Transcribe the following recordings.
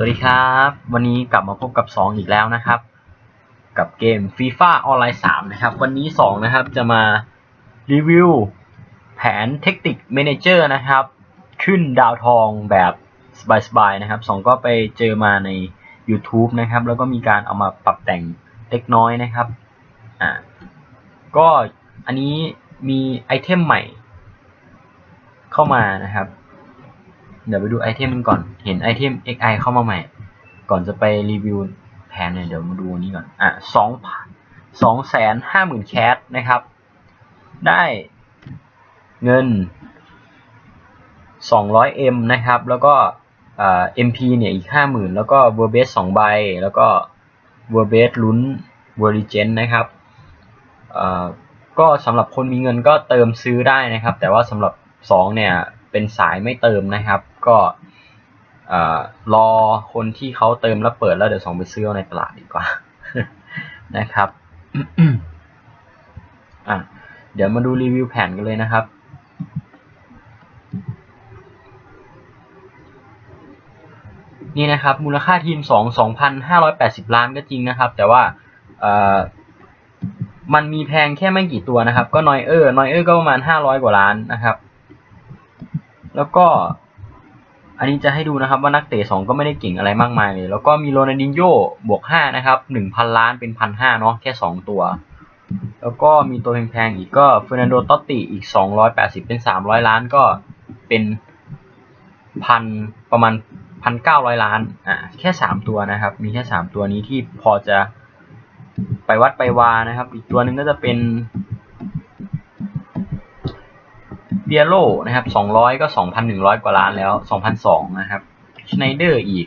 วัสดีครับ วันนี้กลับมาพบกับ 2 อีกแล้วนะครับ กับเกม FIFA ออนไลน์3นะครับ วันนี้ 2 นะครับจะมารีวิวแผนเทคนิค m ม n a เจอร์นะครับ ขึ้นดาวทองแบบสบายๆนะครับ 2 ก็ไปเจอมาใน YouTube นะครับ แล้วก็มีการเอามาปรับแต่งเล็กน้อยนะครับอ่าก็อันนี้มีไอเทมใหม่เข้ามานะครับ เดี๋ยวไปดูไอเทมกันก่อน เห็นไอเทม XI เข้ามาใหม่ ก่อนจะไปรีวิวแผนเนี่ยเดี๋ยวมาดูอันนี้ก่อน อะสองสองแสนห้าหมื่นแคสนะครับ ได้เงิน 200M นะครับ แล้วก็อ่า MP เนี่ยอีก 50,000 แล้วก็เวอร์เบส2ใบ แล้วก็เวอร์เบสลุ้นเวอร์ริเจนนะครับอ่าก็สำหรับคนมีเงินก็เติมซื้อได้นะครับ แต่ว่าสำหรับ 2 เนี่ย เป็นสายไม่เติมนะครับ ก็รอคนที่เขาเติมแล้วเปิดแล้วเดี๋ยวสองไปซื้อในตลาดดีกว่านะครับอะเดี๋ยวมาดูรีวิวแผนกันเลยนะครับ นี่นะครับ มูลค่าทีม 2 2,580 ล้านก็จริงนะครับ แต่ว่ามันมีแพงแค่ไม่กี่ตัวนะครับ ก็นอยเออร์นอยเออร์ก็ประมาณ 500 กว่าล้านนะครับ แล้วก็ อันนี้จะให้ดูนะครับว่านักเตะสองก็ไม่ได้เก่งอะไรมากมายเลย แล้วก็มีโรนัลดินโญ่บวก5นะครับ1,000ล้านเป็น1,500เนาะแค่2ตัว แล้วก็มีตัวแพงๆอีกก็เฟอร์นันโดตอตติอีก280เป็น300ล้านก็เป็นพันประมาณ1,900ล้านอ่าแค่3ตัวนะครับ มีแค่3ตัวนี้ที่พอจะไปวัดไปวานะครับ อีกตัวหนึ่งก็จะเป็น เบียโลนะครับ200ก็2,100กว่าล้านแล้ว2,200นะครับชไนเดอร์อีก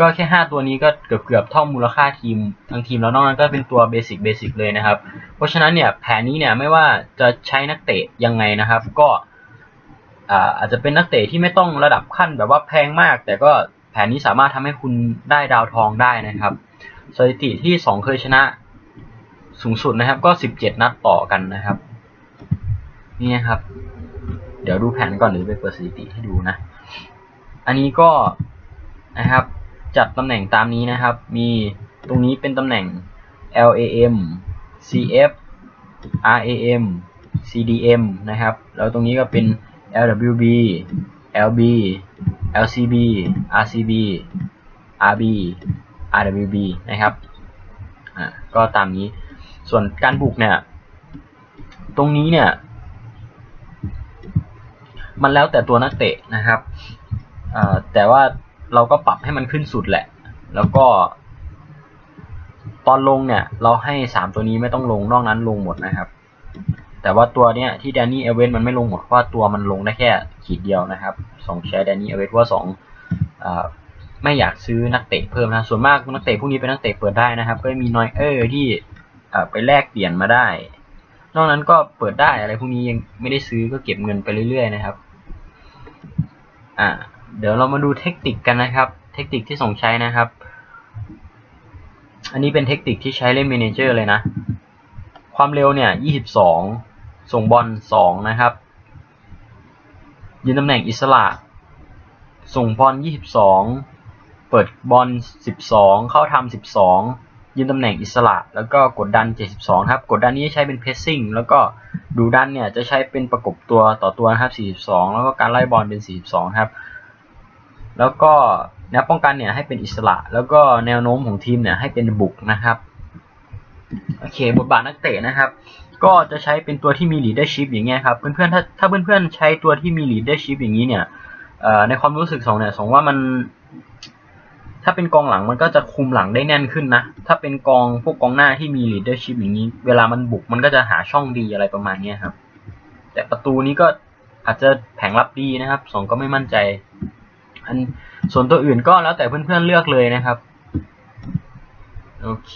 ก็แค่5ตัวนี้ก็เกือบเกือบเท่ามูลค่าทีมทั้งทีมแล้วนอกนั้นก็เป็นตัวเบสิกเบสิกเลยนะครับ เพราะฉะนั้นเนี่ยแผนนี้เนี่ยไม่ว่าจะใช้นักเตะยังไงนะครับ ก็อาจจะเป็นนักเตะที่ไม่ต้องระดับขั้นแบบว่าแพงมาก แต่ก็แผนนี้สามารถทำให้คุณได้ดาวทองได้นะครับ สถิติที่ 2 เคยชนะสูงสุดนะครับ ก็ 17 นัดต่อกันนะครับ นี่ครับ เดี๋ยวดูแผนก่อนหรือไปเปิดสถิติให้ดูนะ อันนี้ก็นะครับจัดตำแหน่งตามนี้นะครับ มีตรงนี้เป็นตำแหน่ง LAM CF RAM CDM นะครับ แล้วตรงนี้ก็เป็น LWB LB LCB RCB RB RWB นะครับ อ่า ก็ตามนี้ ส่วนการบุกเนี่ย ตรงนี้เนี่ย มันแล้วแต่ตัวนักเตะนะครับแต่ว่าเราก็ปรับให้มันขึ้นสุดแหละ แล้วก็ ตอนลงเนี่ย เราให้สามตัวนี้ไม่ต้องลงนอกนั้นลงหมดนะครับ แต่ว่าตัวเนี้ยที่แดนนี่เอเวนมันไม่ลงหมดเพราะว่าตัวมันลงได้แค่ขีดเดียวนะครับสองแชร์แดนนี่เอเวนว่าสองไม่อยากซื้อนักเตะเพิ่มนะส่วนมากนักเตะพวกนี้เป็นนักเตะเปิดได้นะครับ ก็มีนอยเออร์ที่ไปแลกเปลี่ยนมาได้ นอกนั้นก็เปิดได้อะไรพวกนี้ยังไม่ได้ซื้อก็เก็บเงินไปเรื่อยๆนะครับ อ่าเดี๋ยวเรามาดูเทคนิคกันนะครับ เทคนิคที่ส่งใช้นะครับ อันนี้เป็นเทคนิคที่ใช้เล่นเมนเจอร์เลยนะ ความเร็วเนี่ย 22 ส่งบอล 2 นะครับยืนตำแหน่งอิสระ ส่งบอล 22 เปิดบอล 12 เข้าทำ12 ยืนตำแหน่งอิสระแล้วก็กดดัน 72 ครับ กดดันนี้ใช้เป็นเพสซิ่งแล้วก็ดูดันเนี่ยจะใช้เป็นประกบตัวต่อตัวนะครับ 42 แล้วก็การไล่บอลเป็น 42 ครับ แล้วก็แนวป้องกันเนี่ยให้เป็นอิสระ แล้วก็แนวโน้มของทีมเนี่ยให้เป็นบุกนะครับโอเคบทบาทนักเตะนะครับ ก็จะใช้เป็นตัวที่มี leadership อย่างเงี้ยครับเพื่อนๆถ้าถ้าเพื่อนๆใช้ตัวที่มี leadership อย่างนี้เนี่ยในความรู้สึกสองเนี่ยสองว่ามัน ถ้าเป็นกองหลังมันก็จะคุมหลังได้แน่นขึ้นนะ ถ้าเป็นกองพวกกองหน้าที่มีลีดเดอร์ชิพอย่างนี้ เวลามันบุกมันก็จะหาช่องดีอะไรประมาณนี้ครับ แต่ประตูนี้ก็อาจจะแผงรับดีนะครับสองก็ไม่มั่นใจ อันส่วนตัวอื่นก็แล้วแต่เพื่อนๆเลือกเลยนะครับ โอเค